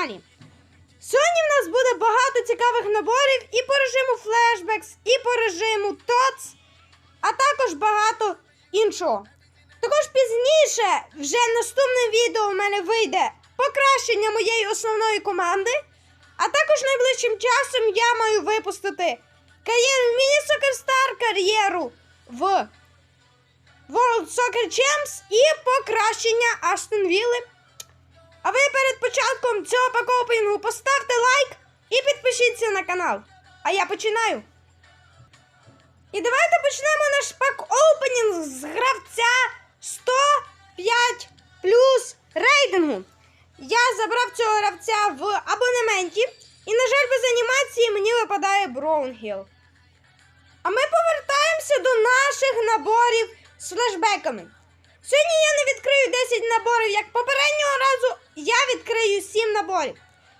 каналі. Сьогодні в нас буде багато цікавих наборів і по режиму Flashbacks, і по режиму TOTS, а також багато іншого. Також пізніше, вже наступне відео у мене вийде покращення моєї основної команди. А також найближчим часом я маю випустити кар'єру в Mini Soccer Star, кар'єру в World Soccer Champs і покращення Астон Вілли. А ви перед початком цього пакопінгу поставте лайк і підпишіться на канал. А я починаю. І давайте почнемо наш пак-опенінг з гравця 105 плюс рейтингу. Я забрав цього гравця в абонементі, і, на жаль, без анімації мені випадає Броунгіл. А ми повертаємося до наших наборів з флешбеками. Сьогодні я не відкрию 10 наборів, як попереднього разу, я відкрию 7 наборів.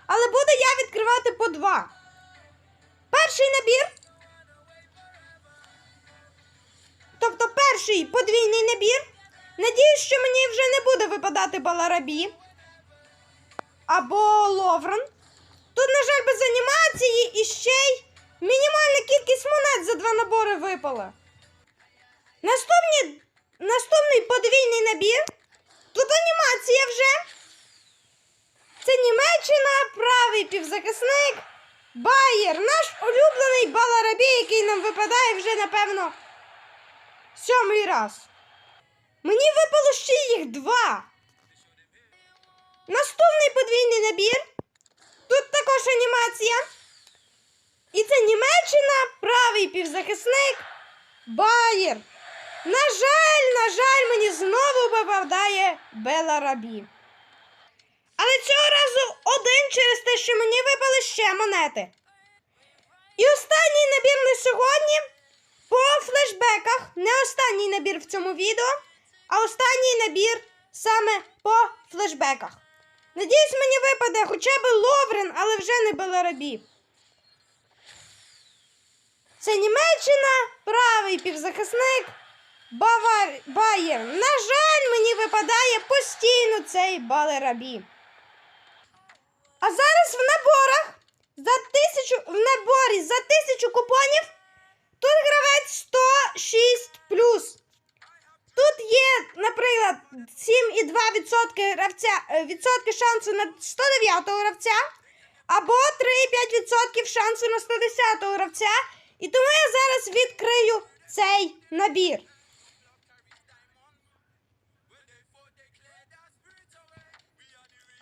Але буду я відкривати по 2. Перший набір. Тобто перший подвійний набір. Надіюсь, що мені вже не буде випадати Баларабі або Ловрен. Тут, на жаль, без анімації і ще й мінімальна кількість монет за два набори випала. Наступні, наступний подвійний набір. Тут анімація вже. Це Німеччина, правий півзахисник. Байер, наш улюблений Баларабі, який нам випадає вже, напевно, сьомий раз. Мені випало ще їх два. Наступний подвійний набір. Тут також анімація. І це Німеччина, правий півзахисник. Байер. На жаль, на жаль, мені знову випадає Беларабі. Цього разу один через те, що мені випали ще монети. І останній набір на сьогодні по флешбеках. Не останній набір в цьому відео, а останній набір саме по флешбеках. Надіюсь, мені випаде хоча б Ловрен, але вже не Беларабі. Це Німеччина, правий півзахисник, Бавар... Байер. На жаль, мені випадає постійно цей Балерабі. А зараз в наборах за тисячу в наборі за тисячу купонів тут гравець 106 Тут є, наприклад, 7,2% гравця, е, відсотки шансу на 109 гравця, або 3,5% шансу на 110 гравця. І тому я зараз відкрию цей набір.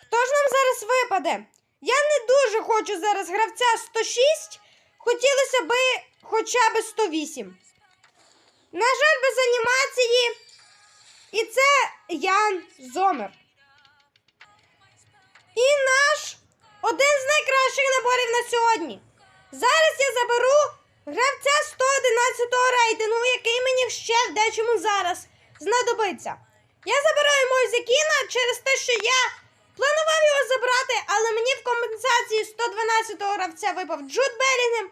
Хто ж нам зараз випаде? Я не дуже хочу зараз гравця 106. Хотілося би хоча б 108. На жаль, без анімації. І це Ян Зомер. І наш один з найкращих наборів на сьогодні. Зараз я заберу гравця 111 рейтингу, який мені ще в дечому зараз знадобиться. Я забираю Мойзекіна через те, що я планував його забрати, але мені в компенсації 112-го гравця випав Джуд Белінгем,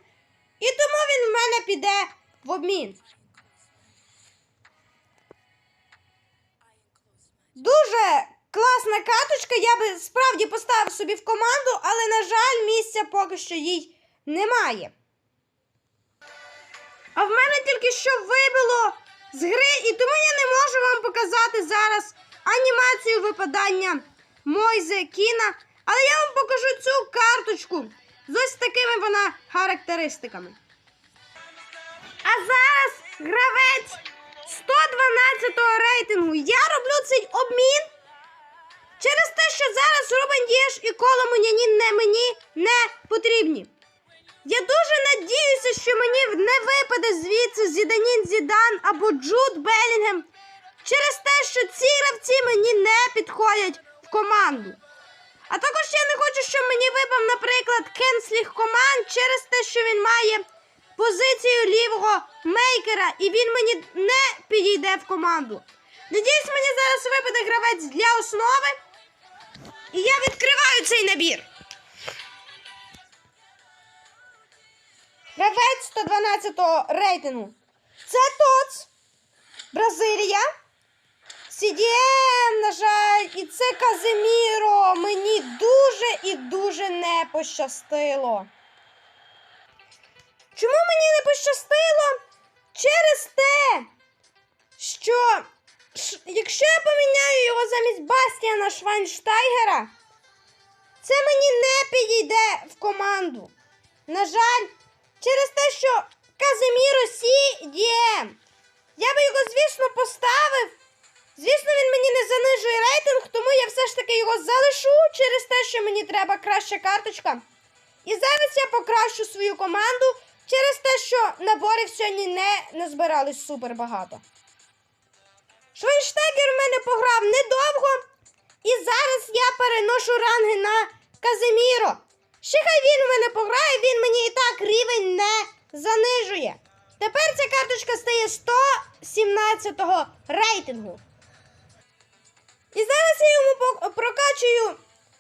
і тому він в мене піде в обмін. Дуже класна каточка. Я би справді поставив собі в команду, але, на жаль, місця поки що їй немає. А в мене тільки що вибило з гри, і тому я не можу вам показати зараз анімацію випадання Мойзе Кіна. Але я вам покажу цю карточку з ось такими вона характеристиками. А зараз гравець 112 рейтингу. Я роблю цей обмін через те, що зараз Рубен Дієш і Коло не мені не потрібні. Я дуже надіюся, що мені не випаде звідси Зіданін Зідан або Джуд Белінгем через те, що ці гравці мені не підходять команду. А також я не хочу, щоб мені випав, наприклад, Кенсліх команд через те, що він має позицію лівого мейкера, і він мені не підійде в команду. Надіюсь, мені зараз випаде гравець для основи. І я відкриваю цей набір. Гравець 112 рейтингу. Це ТОЦ. Бразилія. CDM, на жаль, і це Казиміро. Мені дуже і дуже. не пощастило. Чому мені не пощастило? Через те, що якщо я поміняю його замість Бастіана Швайнштайгера, це мені не підійде в команду. На жаль, через те, що Казиміро Сі Дієм. Я би його, звісно, поставив. Звісно, він мені не занижує рейтинг, тому я все ж таки його залишу через те, що мені треба краща карточка. І зараз я покращу свою команду через те, що наборів сьогодні не назбирались супер багато. Швайнштегер в мене пограв недовго, і зараз я переношу ранги на Казиміро. Ще хай він у мене пограє, він мені і так рівень не занижує. Тепер ця карточка стає 117 рейтингу. І зараз я йому прокачую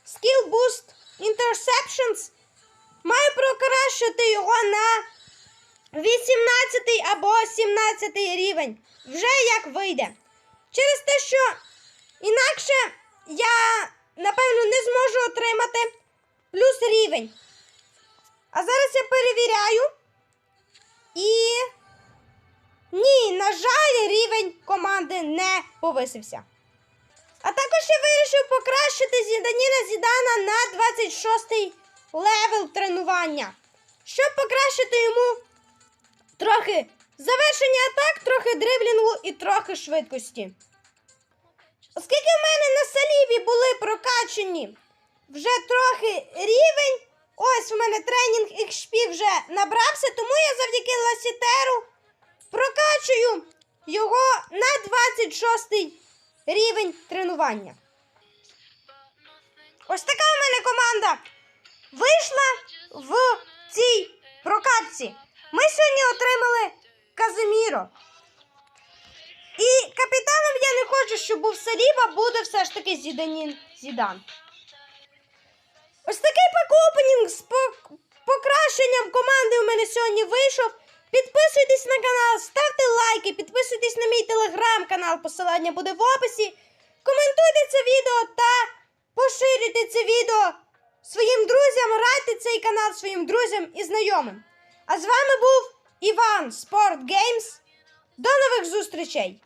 Skill Boost Interceptions. Маю прокращити його на 18 або 17 рівень. Вже як вийде. Через те, що інакше я, напевно, не зможу отримати плюс рівень. А зараз я перевіряю. І. Ні, на жаль, рівень команди не повисився. А також я вирішив покращити Зіданіна Зідана на 26-й левел тренування. Щоб покращити йому трохи завершення атак, трохи дриблінгу і трохи швидкості. Оскільки в мене на саліві були прокачені вже трохи рівень, ось у мене тренінг XP вже набрався, тому я завдяки Ласітеру прокачую його на 26 рівень тренування. Ось така у мене команда вийшла в цій прокатці. Ми сьогодні отримали Казиміро. І капітаном я не хочу, щоб був Саліба, буде все ж таки Зіданін Зідан. Ось такий пак-опенінг з покращенням команди у мене сьогодні вийшов. Підписуйтесь на канал, ставте лайки, підписуйтесь на мій телеграм-канал, посилання буде в описі. Коментуйте це відео та поширюйте це відео своїм друзям, радьте цей канал своїм друзям і знайомим. А з вами був Іван Спорт Геймс. До нових зустрічей!